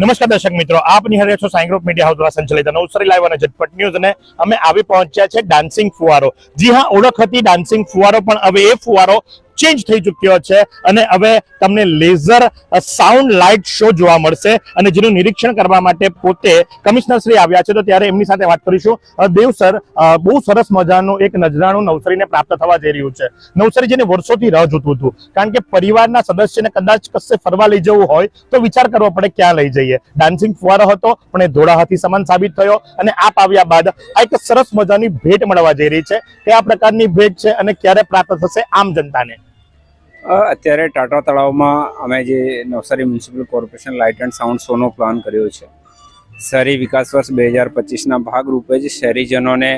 નમસ્કાર દર્શક મિત્રો, આપ નિહાળ્યા છો સાઈ ગ્રુપ મીડિયા હાઉસ દ્વારા સંચાલિત નવસારી લાઈવ અને ઝટપટ ન્યૂઝ અને અમે આવી પહોંચ્યા છે ડાન્સિંગ ફુવારો. જી હા, ઓળખ હતી ડાન્સિંગ ફુવારો, પણ હવે એ ફુવારો ચેન્જ થઈ ચૂક્યો છે અને હવે તમને લેઝર સાઉન્ડ લાઇટ શો જોવા મળશે અને જેનું નિરીક્ષણ કરવા માટે પોતે કમિશનર શ્રી આવ્યા છે. તો ત્યારે એમની સાથે વાત કરીશું. દેવ સર બહુ સરસ મજાનું એક નજરાણું નવસારીને પ્રાપ્ત થવા જઈ રહ્યું છે. નવસારી જેને વર્ષોથી રાહ જોતું હતું. કારણ કે પરિવારના સદસ્યને કદાચ કશે ફરવા લઈ જવું હોય તો વિચાર કરવો પડે ક્યાં લઈ જઈએ. ડાન્સિંગ ફુવારો હતો, પણ એ ધોળા હાથી સમાન સાબિત થયો અને આપ આવ્યા બાદ આ એક સરસ મજાની ભેટ મળવા જઈ રહી છે કયા પ્રકારની ભેટ છે અને ક્યારે પ્રાપ્ત થશે આમ જનતાને. અત્યારે ટાટા તળાવમાં અમે જે Navsari municipal corporation light and sound શોનો plan કર્યો છે. શહેરી વિકાસ વર્ષ બે હજાર પચીસના ભાગરૂપે જ શહેરીજનોને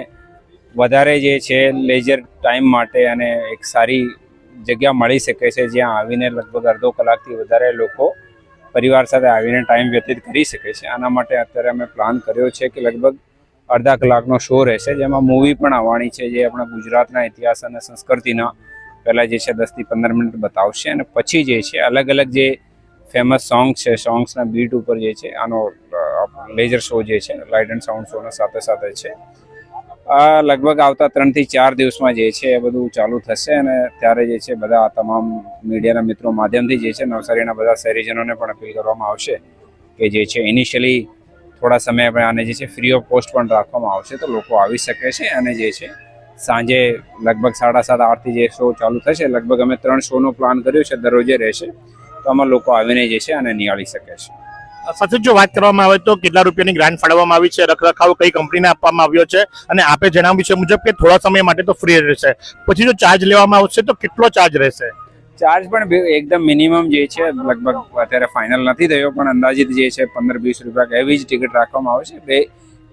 વધારે જે છે લેઝર ટાઈમ માટે અને એક સારી જગ્યા મળી શકે છે, જ્યાં આવીને લગભગ અડધો કલાકથી વધારે લોકો પરિવાર સાથે આવીને ટાઈમ વ્યતીત કરી શકે છે. આના માટે અત્યારે અમે પ્લાન કર્યો છે કે લગભગ અડધા કલાકનો શો રહેશે, જેમાં મૂવી પણ આવવાની છે, જે આપણા ગુજરાતના ઇતિહાસ અને સંસ્કૃતિના પહેલાં જે છે દસથી પંદર મિનિટ બતાવશે અને પછી જે છે અલગ અલગ જે ફેમસ સોંગ છે સોંગ્સના બીટ ઉપર જે છે આનો લેઝર શો જે છે લાઇટ એન્ડ સાઉન્ડ શોના સાથે સાથે છે. આ લગભગ આવતા ત્રણથી ચાર દિવસમાં જે છે એ બધું ચાલુ થશે અને ત્યારે જે છે બધા તમામ મીડિયાના મિત્રો માધ્યમથી જે છે નવસારીના બધા શહેરીજનોને પણ અપીલ કરવામાં આવશે કે જે છે ઇનિશિયલી થોડા સમય આપણે આને જે છે ફ્રી ઓફ કોસ્ટ પણ રાખવામાં આવશે તો લોકો આવી શકે છે અને જે છે સાંજે લગભગ સાડા સાત આઠથી જે શો ચાલુ થશે લગભગ અમે ત્રણ શોનો પ્લાન કર્યો છે દરરોજે રહેશે. તો આમાં લોકો આવીને જે છે અને નિહાળી શકે છે. સચિન જો વાત કરવામાં આવે તો કેટલા રૂપિયાની ગ્રાન્ટ ફાળવવામાં આવી છે રખરખાવ કઈ કંપનીને આપવામાં આવ્યો છે અને આપે જણાવ્યું છે મુજબ કે થોડા સમય માટે તો ફ્રી રહેશે. પછી જો ચાર્જ લેવામાં આવશે તો કેટલો ચાર્જ રહેશે? ચાર્જ પણ એકદમ મિનિમમ જે છે લગભગ અત્યારે ફાઇનલ નથી થયો પણ અંદાજિત જે છે પંદર વીસ રૂપિયા કે એવી જ ટિકિટ રાખવામાં આવે છે બે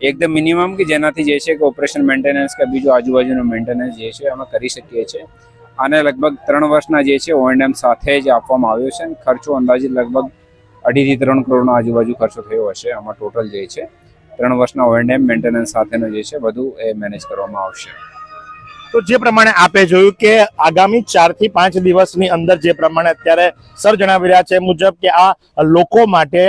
એકદમ મિનિમમ કે જેનાથી જે છે કે ઓપરેશન મેન્ટેનન્સ કે બીજું આજુબાજુનું મેન્ટેનન્સ જે છે અમે કરી શકીએ છીએ. આને લગભગ ત્રણ વર્ષના જે છે ઓએનએમ સાથે જ આપવામાં આવ્યો છે અને ખર્ચો અંદાજિત લગભગ અઢીથી ત્રણ કરોડનો આજુબાજુ ખર્ચો થયો હશે આમાં ટોટલ જે છે. ત્રણ વર્ષના ઓએનએમ મેન્ટેનન્સ સાથેનો જે છે બધું એ મેનેજ કરવામાં આવશે. તો જે પ્રમાણે આપે જોયું કે આગામી ચારથી પાંચ દિવસની અંદર જે પ્રમાણે અત્યારે સર જણાવી રહ્યા છે મુજબ કે આ લોકો માટે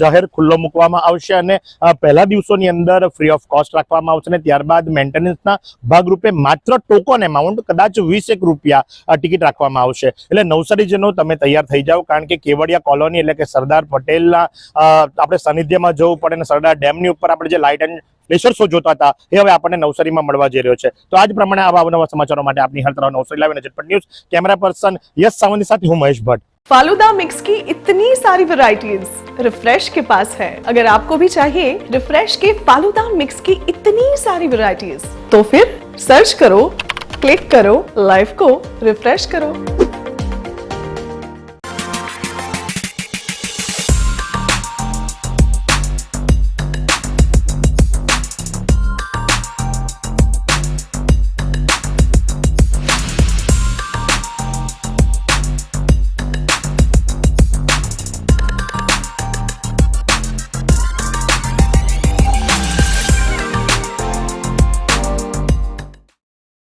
જાહેર ખુલ્લો મૂકવામાં આવશે અને પહેલા દિવસોની અંદર ફ્રી ઓફ કોસ્ટ રાખવામાં આવશે અને ત્યારબાદ મેન્ટેનન્સના ભાગરૂપે માત્ર ટોકન એમાઉન્ટ કદાચ વીસ એક રૂપિયા ટિકિટ રાખવામાં આવશે. એટલે નવસારીજનો તમે તૈયાર થઈ જાઓ કારણ કે કેવડિયા કોલોની એટલે કે સરદાર પટેલના આપણે સાનિધ્યમાં જવું પડે અને સરદાર ડેમની ઉપર આપણે જે લાઇટ એન્ડ લેસર શો જોતા હતા એ હવે આપણને નવસારીમાં મળવા જઈ રહ્યો છે તો આજ પ્રમાણે આવા અવનવા સમાચારો માટે આપની હાલ તરફ નવસારી લાવીને ઝટપટ ન્યૂઝ કેમેરા પર્સન યશ સાવંતની સાથે હું મહેશ ભટ્ટ फालूदा मिक्स की इतनी सारी वैरायटीज रिफ्रेश के पास है अगर आपको भी चाहिए रिफ्रेश के फालूदा मिक्स की इतनी सारी वैरायटीज तो फिर सर्च करो क्लिक करो लाइफ को रिफ्रेश करो